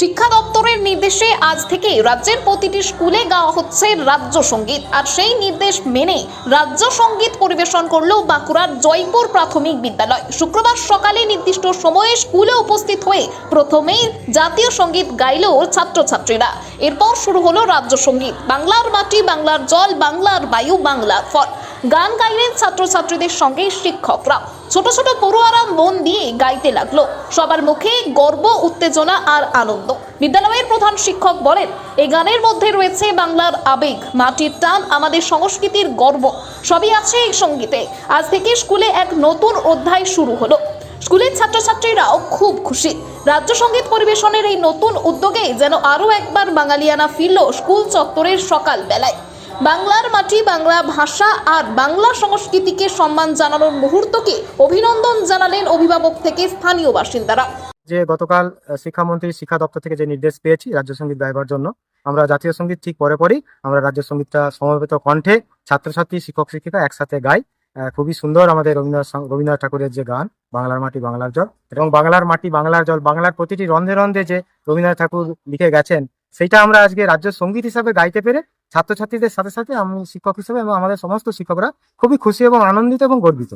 শিক্ষা দপ্তরের নির্দেশে আজ থেকে রাজ্যের প্রতিটি স্কুলে গাওয়া হচ্ছে রাজ্য সংগীত। আর সেই নির্দেশ মেনে রাজ্য সংগীত পরিবেশন করল বাঁকুড়ার জয়পুর প্রাথমিক বিদ্যালয়। শুক্রবার সকালে নির্দিষ্ট সময়ে স্কুলে উপস্থিত হয়ে প্রথমেই জাতীয় সংগীত গাইল ছাত্রছাত্রীরা। এরপর শুরু হলো রাজ্য সংগীত। বাংলার মাটি, বাংলার জল, বাংলার বায়ু, বাংলার ফল। গান গাইলেন ছাত্রছাত্রীদের সঙ্গে শিক্ষকরা। ছোট ছোট পড়ুয়ারা মন দিয়ে গাইতে লাগল। সবার মুখে গর্ব, উত্তেজনা আর আনন্দ। বিদ্যালয়ের প্রধান শিক্ষক বলেন এই গানের মধ্যে রয়েছে বাংলার আবেগ, মাটির টান, আমাদের সংস্কৃতির গর্ব। সবই আছে এই সঙ্গীতে। আজ থেকে স্কুলে এক নতুন অধ্যায় শুরু হলো। স্কুলের ছাত্রছাত্রীরাও খুব খুশি। রাজ্য সংগীত পরিবেশনের এই নতুন উদ্যোগে যেন আরও একবার বাঙালিয়ানা ফিরল স্কুল চত্বরের সকাল বেলায় বাংলার মাটি, বাংলা ভাষা আর বাংলা সংস্কৃতিকে সম্মান জানানোর মুহূর্তকে অভিনন্দন জানালেন অভিভাবক থেকে স্থানীয় বাসিন্দারা। যে গতকাল শিক্ষামন্ত্রী, শিক্ষা দপ্তর থেকে যে নির্দেশ পেয়েছি রাজ্য সংগীত গাইবার জন্য, আমরা জাতীয় সংগীত ঠিক পরে পরেই আমরা রাজ্য সঙ্গীতটা সমবেত কণ্ঠে ছাত্রছাত্রী, শিক্ষক, শিক্ষিকা একসাথে গাই। খুবই সুন্দর আমাদের রবীন্দ্রনাথ রবীন্দ্রনাথ ঠাকুরের যে গান, বাংলার মাটি, বাংলার জল। এবং বাংলার মাটি, বাংলার জল, বাংলার প্রতিটি রন্ধে রন্ধে যে রবীন্দ্রনাথ ঠাকুর লিখে গেছেন, সেটা আমরা আজকে রাজ্য সংগীত হিসাবে গাইতে পেরে ছাত্রছাত্রীদের সাথে সাথে আমি শিক্ষক হিসেবে এবং আমাদের সমস্ত শিক্ষকরা খুবই খুশি এবং আনন্দিত এবং গর্বিত।